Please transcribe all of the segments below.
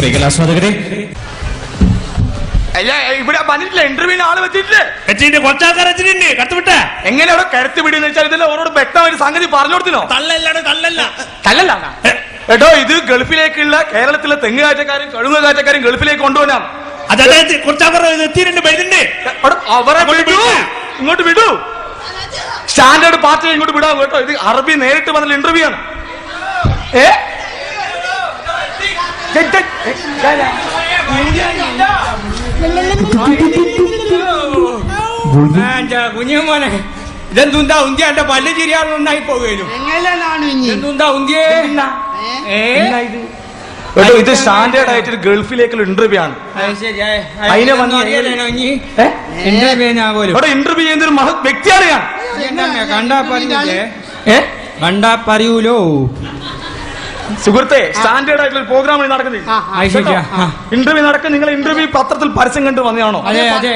പ്രിയകലാസ്വാദകരെ അല്ല ഇവിടെ വന്നിട്ടില്ല ഇന്റർവ്യൂവിന് ആൾ വെച്ചിട്ടില്ലേ? വെച്ചിട്ട് കുറച്ചാൾക്കാർ വെച്ചിട്ടുണ്ട് കത്തുവിട്ട എങ്ങനെ അവിടെ കരുത്തി വിടുന്ന വെച്ചാൽ ഇതിൽ അവരോട് വ്യക്തമായിട്ട് സംഗതി പറഞ്ഞു കൊടുത്തിനോ തള്ളല്ലാണ് തള്ളല്ല. എടോ ഇത് ഗൾഫിലേക്കുള്ള കേരളത്തിലെ തെങ്ങ് കാറ്റക്കാരും കഴുങ്ങ് കാറ്റക്കാരും ഗൾഫിലേക്ക് കൊണ്ടുപോകാനാണ് അത് അതായത് കുറച്ചാൾക്കാർ എത്തിയിട്ടുണ്ട് വരുന്നുണ്ട്. അവരെ അങ്ങോട്ട് വിടൂ. ഇങ്ങോട്ട് വിടൂ. സ്റ്റാൻഡേർഡ് പാർട്ടി ഇങ്ങോട്ട് വിടാം കേട്ടോ. ഇത് അറബി നേരിട്ട് വന്നുള്ള ഇന്റർവ്യൂ ആണ്. ഏ. കുഞ്ഞുമോനെ. ഇതെന്തുണ്ടാ? ഉന്തിയ എന്റെ പല്ല് ചിരിയാതെ ഉണ്ടായി പോകുന്നു ഉന്തിയേ? കേട്ടോ ഇത്? സ്റ്റാൻഡേർഡ് ആയിട്ട് ഒരു ഗൾഫിലേക്കുള്ള ഇന്റർവ്യൂ ആണ് അതിനെ വന്ന് ഇന്റർവ്യൂ ചെയ്യുന്ന ഒരു മഹത് വ്യക്തിയാണ് ഞാൻ എന്നെ കണ്ടാ പറയൂലേ? കണ്ടാ പറയൂലോ? സുഹൃത്തെ സ്റ്റാൻഡേർഡ് ആയിട്ടുള്ള ഒരു പ്രോഗ്രാം നടക്കുന്നത്. ഇന്റർവ്യൂ നടക്കുന്ന നിങ്ങൾ ഇന്റർവ്യൂ പത്രത്തിൽ പരസ്യം കണ്ടു വന്നതാണോ? ഇത്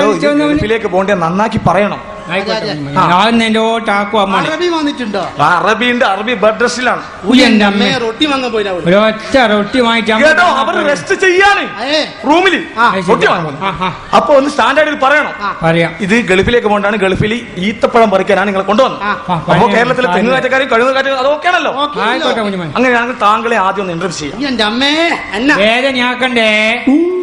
കളിച്ചോന്നവന് നന്നാക്കി പറയണം. ഞാൻ അറബി വന്നിട്ടുണ്ടോ? അറബി ബെഡ് അമ്മ റൊട്ടി വാങ്ങാൻ പോയില്ല അവൾ ഒരൊറ്റ റൊട്ടി വാങ്ങിക്കാൻ കേട്ടോ അവർ റെസ്റ്റ് ഏ. റൂമിൽ ആ, അത് റൊട്ടി വാങ്ങുന്നു ആ, ആ. അപ്പൊ ഒന്ന് സ്റ്റാൻഡേർഡിൽ പറയണം. പറയാം. ഇത് ഗൾഫിലേക്ക് പോകണ്ടാണ്. ഗൾഫിൽ ഈത്തപ്പഴം പറിക്കാനാണ് നിങ്ങളെ കൊണ്ടുവന്നത്. ആ, ആ, അപ്പൊ. കേരളത്തിലെ തെങ്ങ് കാറ്റക്കാരും അതൊക്കെയാണല്ലോ ഓക്കേ. ആയിക്കോട്ടെ അല്ലോ. അങ്ങനെയാണെങ്കിൽ താങ്കളെ ആദ്യം ഒന്ന് ഇന്റർവ്യൂ ചെയ്യാം. എന്റെ അമ്മേ അന്ന. വേദനയാക്കണ്ടേ?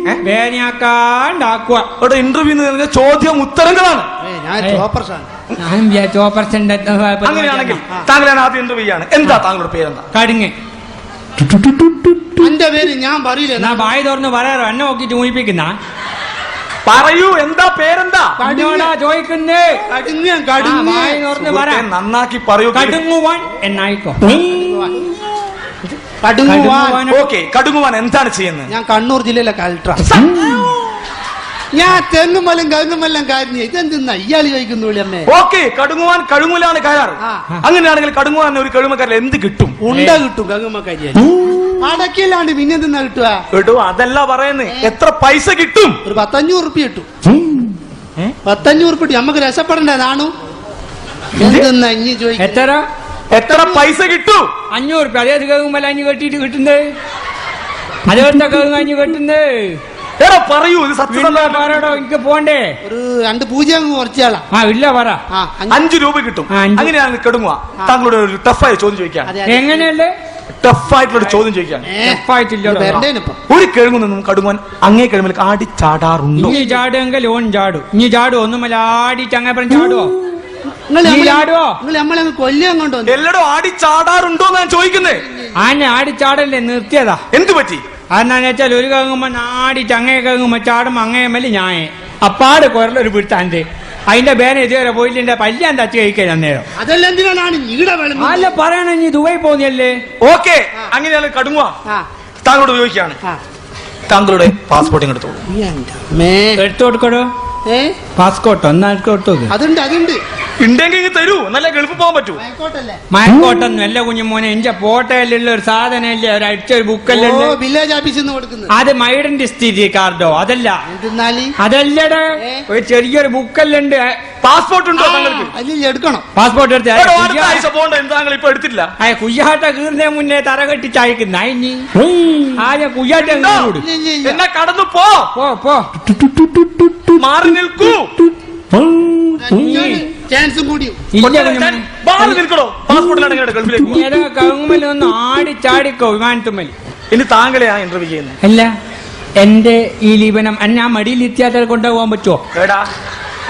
ഏ? വേദനയാക്കാണ്ടാക്കുക ഇവിടെ ഇന്റർവ്യൂ എന്ന് പറഞ്ഞാൽ ചോദ്യം ഉത്തരങ്ങളാണ്. ഏ, ഞാൻ ഏ. ചോപ്പർസാണ് ഞാൻ വിചാരിച്ചു ഓപ്പറേഷന്റെ അങ്ങനെയാണെങ്കിൽ താങ്കളാണ് ആദ്യം ഇന്റർവ്യൂ ചെയ്യാണ് എന്താ താങ്കളുടെ പേരെന്താ? കടുങ്ങ്. എന്റെ പേര് ഞാൻ പറയില്ല. ഞാൻ വായ തുറന്ന് പറയാറോ? എന്നെ നോക്കിട്ട് ഊഹിപ്പിക്കുന്ന പറയൂ എന്താ പേരെന്താ? ചോദിക്കുന്നേ. കടുങ്ങ കടുങ്ങ. വായി തുറന്ന് പറ. സുഹൃത്തെ, നന്നാക്കി പറയൂ കടുങ്ങുവാൻ എന്നായിക്കോ. കടുങ്ങുവാൻ ഓക്കെ കടുങ്ങുവാൻ എന്താണ് ചെയ്യുന്നത്? ഞാൻ കണ്ണൂർ ജില്ലയിലെ കളക്ടർ ഞാൻ തെങ്ങുമല്ലും കവുങ്ങുമല്ലും കാര്യം ഇതെന്തിന്നാ? ഇയാൾ ചോദിക്കുന്നു അമ്മേ. ഓക്കെ കടുങ്ങുവാൻ കഴുങ്ങുലാണ് കയറാറ്. അങ്ങനെയാണെങ്കിൽ കടുങ്ങുവാൻ ഒരു കഴുമക്കാരിൽ എന്ത് കിട്ടും? ഉണ്ട കിട്ടും കവുങ്ങമ്മക്കാരി അടക്കില്ലാണ്ട് പിന്നെ എന്തിന്നാ കിട്ടുക? കിട്ടും അതല്ല പറയുന്നത് എത്ര പൈസ കിട്ടും? ഒരു പത്തഞ്ഞൂറ് റുപ്യ കിട്ടും. പത്തഞ്ഞൂറ് റുപ്യ നമുക്ക് രസപ്പെടണ്ടേ നാണു? എന്തിന്നാ ഇനി ചോദിക്കും എത്ര? എത്ര പൈസ കിട്ടും? അഞ്ഞൂറ് രൂപ അതേത് കേൾക്കുമ്പോൾ അഞ്ഞു കെട്ടിയിട്ട് കിട്ടുന്നത്? അതേത്തെ കേൾക്കും അഞ്ഞു കെട്ടുന്നത്? എടാ പറയൂ ഇത് പിന്നെ സത്യസന്ധമായിട്ട് പറയടോ എനിക്ക് പോണ്ടേ ഒരു രണ്ട് പൂജ്യം കുറച്ചാളാ. ആ ഇല്ല പറ. ആ അഞ്ച് അഞ്ചു രൂപ കിട്ടും. ആ, അഞ്ച്. അങ്ങനെയാണെങ്കിൽ കടുങ്ങുക. താങ്കളുടെ ഒരു ടഫായ ചോദ്യം അതെ, അതെ. എങ്ങനെയല്ലേ ടഫായിട്ടുള്ള ഒരു ചോദ്യം ഏ. ഇത് വരണ്ടേനിപ്പം. ഒരു കിഴങ്ങു നിന്നും കടുങ്ങുവാൻ അങ്ങേ കിഴമിൽ ആടിച്ചാടാറുണ്ടോ ഇനി ചാടുമെങ്കിൽ ഓൻ ചാടും. ഇനി ചാടും ഒന്നുമല്ല ആടിച്ച് അങ്ങനെ പറഞ്ഞു ചാടുവോ? നിങ്ങൾ നീ നമ്മളെ-? നിങ്ങൾ നമ്മളെ കൊല്ലം കൊണ്ടുവന്നു. എല്ലാടോ ആടിച്ചാടാറുണ്ടോ ഞാൻ ചോദിക്കുന്നേ. ആനെ ആടിച്ചാടല്ലേ നിർത്തിയതാ. എന്തു പറ്റി? അതെന്നാന്ന് വെച്ചാൽ ഒരു കങ്ങുമ്പോ നാടിച്ച് അങ്ങേ കങ്ങുമ്പോ ചാടും അങ്ങേ മല്ലി ഞാൻ അപ്പാട് കുരലൊരു പിടുത്താന്റെ അതിന്റെ ബേന ഇതുവരെ പോയില്ല പല്ലാൻ തച്ച് കഴിക്കാൻ അന്നേരം. അതെല്ലാം അല്ല പറയണ നീ ദുബായി പോന്നിയല്ലേ ഓക്കെ. അങ്ങനെയാണ് കടുങ്ങുക ആ. താങ്കളോട് ഉപയോഗിക്കാണ് താങ്കളുടെ പാസ്പോർട്ടിങ് എടുത്തോളൂ. എടുത്തു കൊടുക്കടോ. ഏ? പാസ്പോർട്ട് ഒന്ന് എടുത്തു കൊടുത്തു അതുണ്ട് അതുണ്ട്. ഉണ്ടെങ്കിൽ ഇങ്ങ് തരൂ. നല്ല ഗൾഫ് പോകാൻ പറ്റൂ. ആയിക്കോട്ടല്ലേ മയക്കോട്ടൊന്നും അല്ല കുഞ്ഞുമോനെ എന്റെ പോട്ടയിലുള്ള ഒരു സാധനം ഒരു അടിച്ച ഒരു ബുക്കല്ലേ ഓ വില്ലേജ് ഓഫീസിൽ നിന്ന് കൊടുക്കുന്നത്. അത് മൈഡന്റ് സ്ഥിതി കാർഡോ? അതല്ല. അതല്ലട അതല്ലടാ. ഏ? ഒരു ചെറിയൊരു ബുക്കല്ലുണ്ട്. പാസ്പോർട്ട് ഉണ്ടോ താങ്കൾക്ക്? അതിൽ എടുക്കണം. പാസ്പോർട്ട് എടുത്ത് എടോ, അടുത്ത ആഴ്ച പോകണ്ട? എന്താ താങ്കൾ ഇപ്പൊ എടുത്തില്ല അയ കുയ്യാട്ട കീറിനെ മുന്നേ തറ കെട്ടി ചായക്കുന്ന ഇനി. ആദ്യം കുയ്യാട്ട? കീറൂട് ഇല്ല, ഇല്ല, ഇല്ല. എന്നാ കടന്നു പോ. പോ പോ. മാറി നിൽക്കൂ. ചാൻസും മാറി നിൽക്കണോ? പാസ്പോർട്ടിലാണ് ഗൾഫിലേക്ക് ഒന്ന് ആടി ചാടിക്കോ വിമാനത്തുമ്മൽ ഇനി താങ്കളെയാ ഇന്റർവ്യൂ ചെയ്യുന്നത്. അല്ല എന്റെ ഈ ലീപനം എന്നെ ആ മടിയിൽ എത്തിയാൽ കൊണ്ടുപോകാൻ പറ്റുമോ എടാ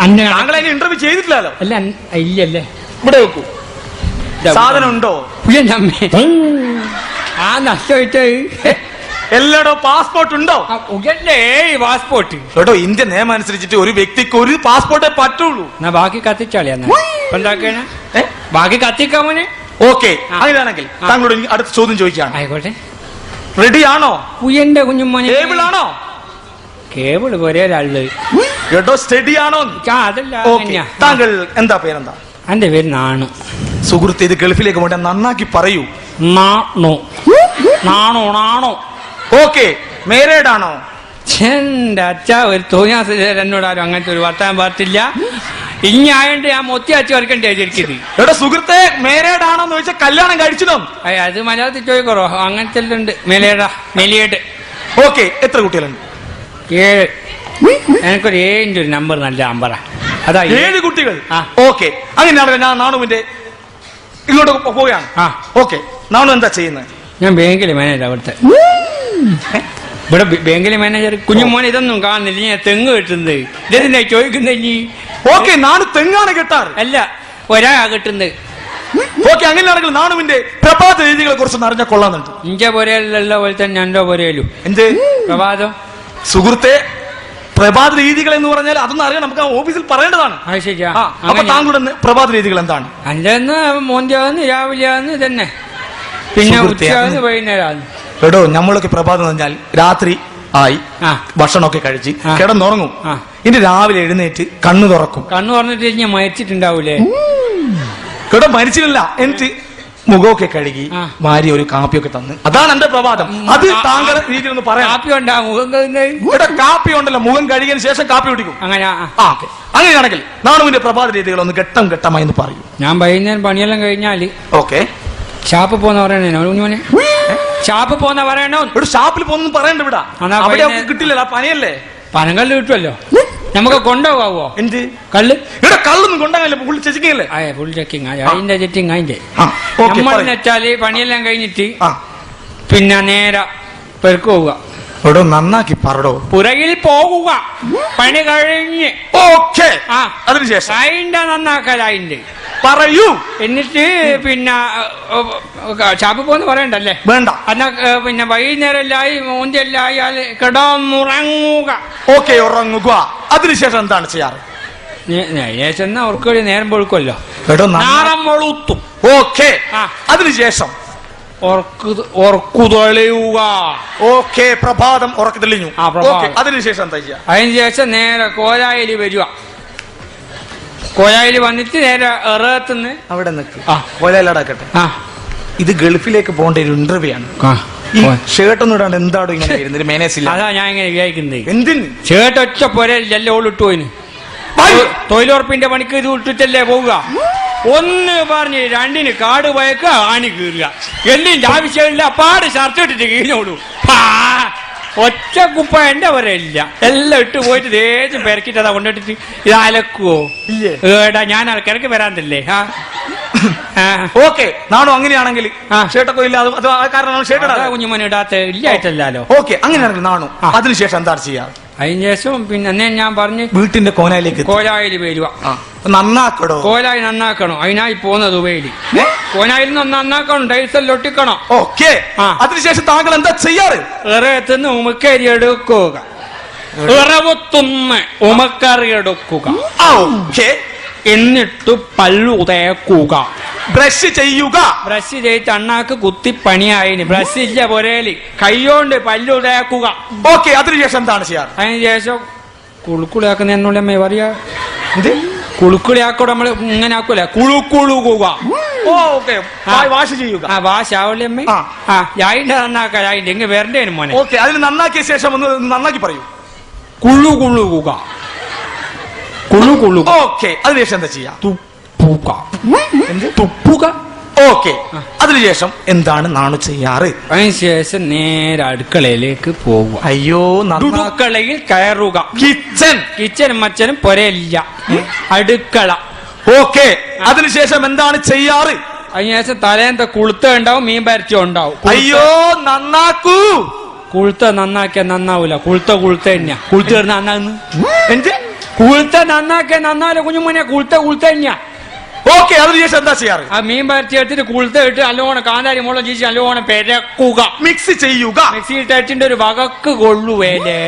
അന്നെ താങ്കളെ ഇന്റർവ്യൂ ചെയ്തിട്ടില്ലല്ലോ. അല്ല ഇല്ലല്ലേ. ഇവിടെ വെക്കൂ. സാധനം ഉണ്ടോ. ആ നഷ്ടമായിട്ട് എല്ലാടോ പാസ്പോർട്ട് ഉണ്ടോ? പാസ്പോർട്ട് കേട്ടോ ഇന്ത്യൻ നിയമം അനുസരിച്ചിട്ട് ഒരു വ്യക്തിക്ക് ഒരു പാസ്പോർട്ടേ പറ്റുള്ളൂ. എന്നാ ബാക്കി കത്തിച്ചാളിയാ ഏ? ബാക്കി കത്തിക്കാമോനെ ഓക്കെ. അങ്ങനെയാണെങ്കിൽ. താങ്കളോട് അടുത്ത ചോദ്യം ചോദിക്കുകയാണ്. ആയിക്കോട്ടെ. റെഡി ആണോ? ഉയ്യന്റെ കുഞ്ഞുമോനെ? ടേബിൾ ആണോ? കേബിൾ ഒരേ ഒരാൾ കേട്ടോ സ്റ്റഡി ആണോ? അതല്ല. താങ്കൾ എന്താ പേരെന്താ? എന്റെ പേര് നാണു. സുഹൃത്ത് ഇത് ഗൾഫിലേക്ക് പോകട്ടെ നന്നാക്കി പറയൂ. നാണോ. നാണോ നാണോ. ഓക്കെ മേരേഡ് ആണോ? എന്റെ അച്ഛ ഒരു തോന്നിയാസ് എന്നോട് ആരും അങ്ങനത്തെ ഒരു വർത്താൻ പാടില്ല ഇനി ആയണ്ട് ഞാൻ മൊത്തി അച്ഛൻ വരക്കണ്ടേ ശരിക്കും എടാ സുഹൃത്തെ മേരേഡ് ആണോന്ന് ചോദിച്ചാൽ കല്യാണം അയ്യ അത് മലയാളത്തിൽ ചോദിക്കറോ അങ്ങനത്തെ ഉണ്ട് മെലേടാ മെലിയേട്. ഓക്കെ എത്ര കുട്ടികളുണ്ട്? ഏഴ്. എനിക്കൊരു ഏഴിന്റെ ഒരു നമ്പർ നല്ല നമ്പറാ അതാ ഏഴ്. കുട്ടികൾ. ഓക്കെ അങ്ങനെയാണെങ്കിൽ ഞാൻ നാണുവിന്റെ ഇങ്ങോട്ട് പോവുകയാണ്. ആ. ഓക്കെ നാണു എന്താ ചെയ്യുന്നത്? ഞാൻ ബാങ്കിലെ മാനേജർ അവിടുത്തെ. ഇവിടെ ബാങ്കിലെ മാനേജർ കുഞ്ഞുമോൻ ഇതൊന്നും കാണുന്നില്ല. ഞാൻ തെങ്ങ് കിട്ടുന്നത്. ഇതെന്താ ചോദിക്കുന്നത് ഇനി? ഓക്കെ നാട് തെങ്ങാണ് കെട്ടാറ്. അല്ല ഒരാ കിട്ടുന്നത്. ഓക്കെ അങ്ങനെയാണെങ്കിൽ നാണുവിന്റെ പ്രഭാത രീതികളെ കുറിച്ച് അറിഞ്ഞ കൊള്ളാന്നുണ്ട് ഇഞ്ച പൊരയിലുള്ള പോലെ തന്നെ എന്റെ പൊരയിലും എന്ത്? പ്രഭാതം. സുഹൃത്തെ പ്രഭാത രീതികൾ എന്ന് പറഞ്ഞാൽ അതൊന്നും അറിയാൻ നമുക്ക് ഓഫീസിൽ പറയേണ്ടതാണ്. അപ്പൊ താങ്കളുടെ പ്രഭാത രീതികൾ എന്താണ്? അല്ലെന്ന് മോന്തിയാന്ന് രാവിലെ ആന്ന് തന്നെ പിന്നെ അന്ന് എടോ നമ്മളൊക്കെ പ്രഭാതം പറഞ്ഞാൽ രാത്രി ആയി. ഭക്ഷണമൊക്കെ കഴിച്ച്. കിടന്നുറങ്ങും. ഇനി രാവിലെ എഴുന്നേറ്റ് കണ്ണു തുറക്കും. കണ്ണു തുറന്നിട്ട് ഞാൻ മരിച്ചിട്ടുണ്ടാവൂലേ? കേട്ടോ മരിച്ചില്ല എന്നിട്ട് മുഖമൊക്കെ കഴുകി മാരി ഭാര്യ ഒരു കാപ്പിയൊക്കെ തന്ന്. അതാണ് എന്റെ പ്രഭാതം. അത് താങ്കൾ രീതിയിൽ ഒന്ന് പറയാം. കാപ്പി ഉണ്ടാ മുഖം? ഇവിടെ കാപ്പി ഉണ്ടല്ലോ. മുഖം കഴുകിയതിന് ശേഷം കാപ്പി കുടിക്കും. അങ്ങനെ ആ. ഓക്കെ. അങ്ങനെയാണെങ്കിൽ നാണുവിന്റെ പ്രഭാത രീതികൾ ഒന്ന് ഘട്ടം ഘട്ടമായി പറയും പറയൂ. ഞാൻ വൈകുന്നേരം പണിയെല്ലാം കഴിഞ്ഞാൽ ഓക്കെ. ഷാപ്പ് പോന്ന പറയണേ ഷാപ്പ് പോന്ന പറയണോ? ഒരു ഷാപ്പിൽ പോന്നു പറയണ്ട ഇവിടെ. അവിടെ അവർക്ക് കിട്ടില്ലല്ലോ പനിയല്ലേ പനങ്കല്ല് കിട്ടുമല്ലോ നമുക്ക് കൊണ്ടുപോകാവോ? എന്ത്? കള്ള് ഇവിടെ കള്ളൊന്നും കൊണ്ടാകല്ലേ ഫുൾ ചെക്കിങ്ങല്ലേ ആയ ഫുൾ ചെക്കിങ് അതിന്റെ ചെക്കിങ് അതിന്റെ. പറയ്. വെച്ചാൽ പണിയെല്ലാം കഴിഞ്ഞിട്ട് പിന്നെ നേരെ പെരുക്ക് പോവുക എടോ നന്നാക്കി പറടോ. പുറകിൽ പോകുക. പണി കഴിഞ്ഞ്. ഓക്കെ. അതിനുശേഷം. അതിന്റെ നന്നാക്കൽ അതിന്റെ പറയൂ. എന്നിട്ട് പിന്നെ ചാപ്പ് പോന്ന് പറയണ്ടല്ലേ? വേണ്ട. എന്നാ പിന്നെ വൈകുന്നേരം എല്ലായി മൂന്തിയെല്ലാം ആയാൽ കിടന്നുറങ്ങുക. ഓക്കെ ഉറങ്ങുക. അതിനുശേഷം എന്താണ് ചെയ്യാറ്? ചെന്ന അവർക്കൊരു നേരം പൊഴുക്കുമല്ലോ എടോ നാരം വെളുത്തും. ഓക്കെ. അതിനുശേഷം? ഓക്കെ പ്രഭാതം ഉറക്കു തെളിഞ്ഞു. അതിനുശേഷം എന്താ ചെയ്യാ? അതിനുശേഷം നേരെ കോലായിൽ വരിക. കോലായിൽ വന്നിട്ട് നേരെ എറത്തുനിന്ന് അവിടെ നിൽക്ക് ആ. കൊലയിലടക്കട്ടെ. ആ. ഇത് ഗൾഫിലേക്ക് പോകേണ്ട ഒരു ഇന്റർവ്യൂ ആണ്. ഈ ഷർട്ട് ഒന്നും ഇടാണ്ട് എന്താടോ ഇങ്ങനെ വരുന്നത് മേനേസില്ല അതാ ഞാൻ ഇങ്ങനെ വിചാരിക്കുന്നത് എന്തിന്? ചേട്ട ഒറ്റ പൊരല്ലേ ഓളിട്ടു പോയിന്! തൊഴിലുറപ്പിന്റെ പണിക്ക് ഇത് ഇട്ടിട്ടല്ലേ പോവുക? ഒന്ന് പറഞ്ഞ് രണ്ടിന് കാട് വയക്കുക ആണി കീറുക. എന്തിന്റെ ആവശ്യമില്ല പാട് ഷർട്ട് ഇട്ടിട്ട് കീഞ്ഞോളൂ. ഒറ്റ കുപ്പ എന്റെ വരയില്ല എല്ലാം ഇട്ട് പോയിട്ട് ദേശം അതാ കൊണ്ടിട്ടിട്ട് ഇത് അലക്കുവോ? ഏടാ ഞാൻ കിടക്ക് വരാൻ തല്ലേ ആ. ഓക്കെ നാണോ അങ്ങനെയാണെങ്കിൽ ഷേട്ടൊക്കെ ഇല്ല അത് കുഞ്ഞുമോനെ ഇടാത്ത ഇല്ലായിട്ടല്ലോ ഓക്കെ അങ്ങനെയാണെങ്കിൽ നാണു അതിനുശേഷം എന്താ ചെയ്യാറ് അതിന് ശേഷം പിന്നെ അന്നേ ഞാൻ പറഞ്ഞ് വീട്ടിന്റെ കോനായിലേക്ക്. കോലായിൽ വരുക. നന്നാക്കണോ കോലായി നന്നാക്കണം. അതിനായി പോകുന്നത് ഉപയോഗിച്ച് കോനായിൽ നിന്ന് നന്നാക്കണം ടൈൽസെല്ലാം ഒട്ടിക്കണം. ഓക്കെ. അതിനുശേഷം താങ്കൾ എന്താ ചെയ്യാറ്? ഇറയത്തുനിന്ന് ഉമക്കരി എടുക്കുക. ഇറവത്തുനിന്ന് ഉമക്കറി എടുക്കുക. എന്നിട്ട് പല്ലു തേക്കുക ബ്രഷ് ചെയ്യുക. ബ്രഷ് ചെയ്ത് അണ്ണാക്ക് കുത്തി പണിയായിന്. ബ്രഷ് ഇല്ല പോരേലി. കൈയോണ്ട് പല്ലു തേക്കുക ഓക്കെ അതിനുശേഷം എന്താണ് ചെയ്യാറ്? അതിനുശേഷം കുളുക്കുളിയാക്കുന്ന എന്നുള്ളമ്മ പറയാ കുളുക്കുളിയാക്കൂടെ നമ്മൾ ഇങ്ങനെ ആക്കൂല. കുളുക്കുളുകുക ഓക്കെ. വാഷ് ചെയ്യുക. ആ വാശാവല്ലേ അമ്മേ? ആ. ഞായിന്റെ നന്നാക്ക ഞായിന്റെ ഇങ്ങ് വരണ്ടേനും മോനെ. ഓക്കെ അതിന് നന്നാക്കിയ ശേഷം ഒന്ന് നന്നാക്കി പറയൂ. കുളു കുളുകുക കുളു കുളു ഓക്കെ അതിനുശേഷം എന്താ ചെയ്യാ? തുപ്പുക എന്ത്? തുപ്പുക ഓക്കെ അതിനുശേഷം? എന്താണ് നാണു ചെയ്യാറ്? അതിനുശേഷം നേരെ അടുക്കളയിലേക്ക് പോകുക. അയ്യോ അടുക്കളയിൽ കയറുക. കിച്ചൻ കിച്ചനും മച്ചനും പൊരയില്ല. അടുക്കള. ഓക്കെ അതിനുശേഷം എന്താണ് ചെയ്യാറ്? അതിനുശേഷം തലേന്ത കുളുത്ത ഉണ്ടാവും മീൻ പരച്ച ഉണ്ടാവും. അയ്യോ നന്നാക്കൂ. കുളുത്ത നന്നാക്കിയ നന്നാവൂല. കുളുത്ത കുളുത്ത തന്നെയാ. കുളുത്ത കിടന്ന് നന്നാന്ന്. എന്ത്? കുളുത്ത നന്നാക്കിയ നന്നാവില്ല കുഞ്ഞുമോനെ കുളുത്ത കുളുത്ത തന്നെയാ. ഓക്കെ അതിനുശേഷം എന്താ ചെയ്യാറ്? ആ മീൻ പരത്തി എടുത്തിട്ട് കുളുത്ത ഇട്ട് നല്ലോണം കാന്താരി മുളക് ചീച്ച് നല്ലോണം പെരക്കുക. മിക്സ് ചെയ്യുക. മിക്സിയിൽ ടച്ചിന്റെ ഒരു വകക്ക് കൊള്ളുവേലേ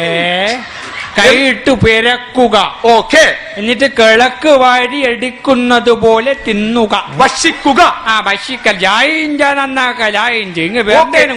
കൈയിട്ട് പെരക്കുക. ഓക്കെ. എന്നിട്ട് കിളക്ക് വാരി എടുക്കുന്നത് പോലെ തിന്നുക. ഭക്ഷിക്കുക. ആ ഭക്ഷിക്കൽ. ജായിഞ്ച നന്നാക്ക ജായിഞ്ച ഇങ്ങ്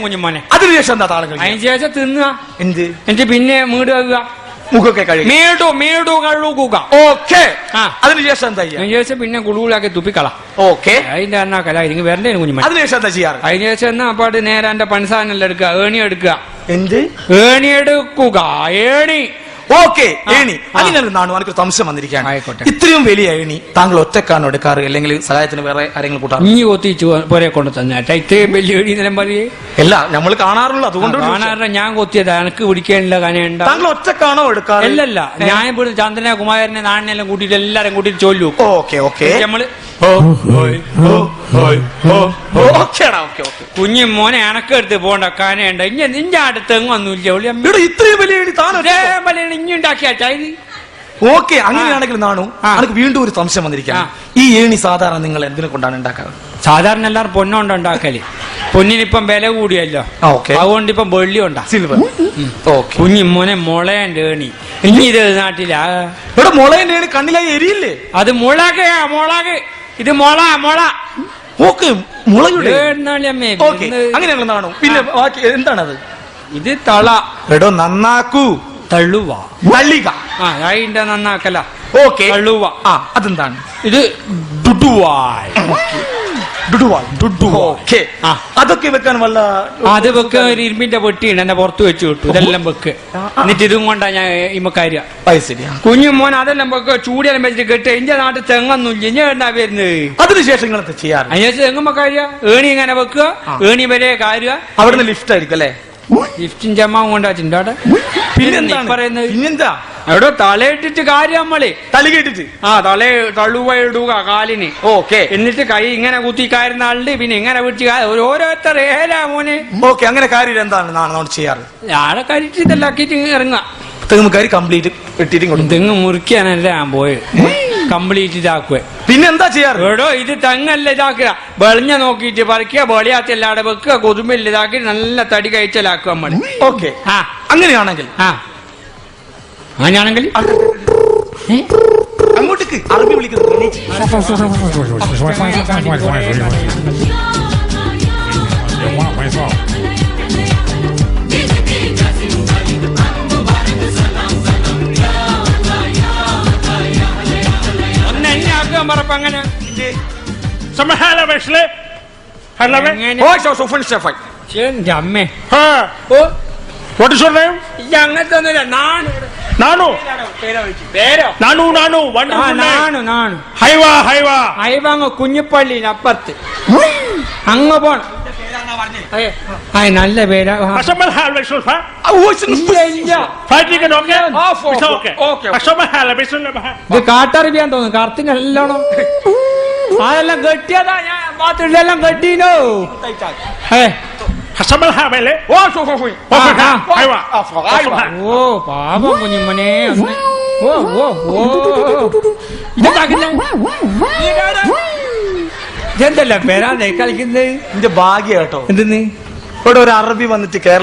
കുഞ്ഞുമോനെ. അതിനുശേഷം എന്താ അതിനുശേഷം അതിന് ശേഷം തിന്നുക. എന്ത്? എന്നിട്ട് പിന്നെ മീട് കഴുകുക മുഖമൊക്കെ കഴുകി. മീടു മീടു കഴുകുക ഓക്കെ. ആ. അതിനുശേഷം എന്താ ചെയ്യുക അതിനുശേഷം പിന്നെ കുളുകുളാക്കി തുപ്പിക്കള. ഓക്കെ. അതിന്റെ എന്നാ കല ഇനി വരണ്ടേ കുഞ്ഞുമോനെ അതിനുശേഷം എന്താ ചെയ്യാറ്? അതിനുശേഷം എന്നാ പാട്ട് നേരെ എന്റെ പണിസാധനം എടുക്കുക ഏണി എടുക്കുക. എന്ത്? ഏണി എടുക്കുക ഏണി. ഓക്കെ ഏണി ആ. നാണു എനിക്കൊരു സംശയം വന്നിരിക്കുകയാണ്. ആയിക്കോട്ടെ. ഇത്രയും വലിയ ഏണി താങ്കൾ ഒറ്റക്കാണോ എടുക്കാറ്? അല്ലെങ്കിൽ സഹായത്തിന് വേറെ ആരെങ്കിലും കൂട്ടാറ്? നീ കൊത്തിച്ചു പോരെ കൊണ്ട് തന്നെ. ഇത്രയും വലിയ ഏണി നിലം പറയേ അല്ല നമ്മൾ കാണാറുള്ളൂ. അതുകൊണ്ട്. കാണാറില്ല ഞാൻ കൊത്തിയതാ. എനിക്ക് പിടിക്കാനില്ല കനയുണ്ട. താങ്കൾ ഒറ്റക്കാണോ എടുക്കാറ്? അല്ലല്ല ഞാൻ ഇവിടെ ചന്ദ്രനെ കുമാരനെ നാണിനെല്ലാം കൂട്ടിയിട്ട് എല്ലാരും കൂട്ടിയിട്ട് ചൊല്ലു. Okay okay. നമ്മൾ ഓക്കേടാ ഓക്കെ ഓക്കെ കുഞ്ഞു മോനെ അനക്കെടുത്ത് പോണ്ട കനയുണ്ട ഇഞ്ഞ നിന്റെ അടുത്ത് എങ്ങൊന്നുമില്ല ഒളി അമ്മ. ഇവിടെ ഇത്രയും വലിയ? ഇഞ്ഞി ഉണ്ടാക്കിയാച്ചാ ഇത് ഓക്കെ അങ്ങനെയാണെങ്കിൽ നാണു. എനിക്ക് വീണ്ടും ഒരു സംശയം വന്നിരിക്കാം ഈ ഏണി സാധാരണ നിങ്ങൾ എന്തിനെ കൊണ്ടാണ് ഉണ്ടാക്കാറ്? സാധാരണ എല്ലാവരും പൊന്നോണ്ട് ഉണ്ടാക്കൽ. പൊന്നിനിപ്പം വില കൂടിയല്ലോ. അതുകൊണ്ട് ഇപ്പം വെള്ളി ഉണ്ടാ സിൽവർ ഓക്കെ. കുഞ്ഞി മോനെ മുളയുണ്ട് ഏണി. ഇനി ഇത് നാട്ടിലാ? ഇവിടെ മുളയുണ്ട് ഏണി കണ്ണിലായി എരിയില്ലേ? അത് മുളകയാ മുളക്. ഇത് മുള മുള. ഓക്കെ മുളയുടെ ഓക്കെ അങ്ങനെയാണെങ്കിൽ നാണു. പിന്നെ ബാക്കി എന്താണത്? ഇത് തള. എടോ നന്നാക്കൂ. തള്ളുവ തള്ളിക. ആ അതിന്റെ നന്നാക്കല. ഓക്കെ. തള്ളുവ ആ അതെന്താണ്? ഇത് ആ. അതൊക്കെ വെക്കാൻ വല്ല അത് വെക്ക ഒരു ഇരുമ്പിന്റെ പെട്ടിയുണ്ട് എന്നെ പുറത്ത് വെച്ച് വിട്ടു. ഇതെല്ലാം വെക്ക്. എന്നിട്ട് ഇതും കൊണ്ടാ ഞാൻ ഇമ്മക്കാര്യ കുഞ്ഞു മോൻ അതെല്ലാം വെക്ക ചൂടിയെല്ലാം വെച്ചിട്ട് കെട്ട്. എന്റെ നാട്ടിൽ തെങ്ങൊന്നുമില്ല. ഇഞ്ഞ എന്നാ വരുന്നത്? അതിനുശേഷം ചെയ്യാറ്? അതിനുശേഷം തെങ്ങുമ്പോ കാര്യ ഏണി ഇങ്ങനെ വെക്കുക. ഏണി വരെ കാര്യ അവിടുന്ന് ലിഫ്റ്റ് ആയിരിക്കും അല്ലേ? ലിഫ്റ്റും ജമാവും കൊണ്ടാച്ചിട്ടുണ്ട് അവിടെ പിന്നെന്താണ്? പറയുന്നത്? പിന്നെന്താ? എവിടെ തലയിട്ടിട്ട് കാര്യം നമ്മളെ. തലി കേട്ടിട്ട്. ആ തല തള്ളുവ ഇടുക കാലിന്. ഓക്കെ. എന്നിട്ട് കൈ ഇങ്ങനെ കുത്തി കയറുന്ന ആളുണ്ട് പിന്നെ ഇങ്ങനെ വിളിച്ച് ഓരോരുത്തർ ഏലാ മോനെ. ഓക്കെ അങ്ങനെ കാര്യം എന്താണ് നാളെ നമ്മൾ ചെയ്യാറ്? ആടെ കരിച്ച് ഇറങ്ങാം. ഇറങ്ങാം കാര്യം കംപ്ലീറ്റ് ഇട്ടിട്ട് തെങ്ങ് മുറിക്കാനല്ല ഞാൻ പോയത് കംപ്ലീറ്റ് ഇതാക്കുക പിന്നെന്താ ചെയ്യാറ് എടോ ഇത് തെങ്ങല്ല ഇതാക്കുക വെളിഞ്ഞ നോക്കിയിട്ട് പറിക്കുക വെളിയാത്ത എല്ലാടെ വെക്കുക കൊതുമ്പല്ല ഇതാക്കി നല്ല തടി കഴിച്ചലാക്കുക നമ്മൾ ഓക്കെ ആ അങ്ങനെയാണെങ്കിൽ ആ അങ്ങനെയാണെങ്കിൽ അങ്ങോട്ടേക്ക് അറബി വിളിക്കുന്നത് പറപ്പ അങ്ങനെ സമഹാല വെഷലെ ഹലവേ എങ്ങനെ? ഓ, ഷോ, ഷോ, ഫുൾ ഷെഫായി. ശ്ശേ, എന്റെ അമ്മേ. ഹാ. ഓ. വാട്ട് ഇസ് യുവർ നെയിം ഇത് അങ്ങനത്തെ ഒന്നുമില്ല. നാണു നാനു? പേരോ പേരോ? നാനു നാനു ആ വണ്ടർഫുൾ നാണു നാണു ഹൈവാ ഹൈവാ. അയവാങ്ങ കുഞ്ഞിപ്പള്ളിനപ്പുറത്ത് അങ്ങ് പോണം. അയ്യ, നല്ല പേരാ. അസമൽ ഹാൽ വെഷൽ ഫാ ഫാറ്റിക്കൻ ഓക്കേ ഓക്കേ okay. അസമൽ ഹാൽ വെഷൽ ഇത് കാട്ടറിയാൻ തോന്നുന്നു. കറുത്തിന് നല്ലോണം അതെല്ലാം കെട്ടിയതാ ഞാൻ ബാത്റൂമിലെല്ലാം കെട്ടീനോ ഏ. അസമൽ ഹാബലെ ഓ, ഷോ, ഷോ, ഷോ. ഓ പാപം കുഞ്ഞുമനെ. ഓ ഓ ഓ ഇതെന്താക്കില്ല ഇതെന്തല്ല പേരാ? കളിക്കുന്നത് എന്റെ ഭാഗ്യ കേട്ടോ. എന്തെന്ന് ഇവിടെ ഒരു അറബി വന്നിട്ട് കേരള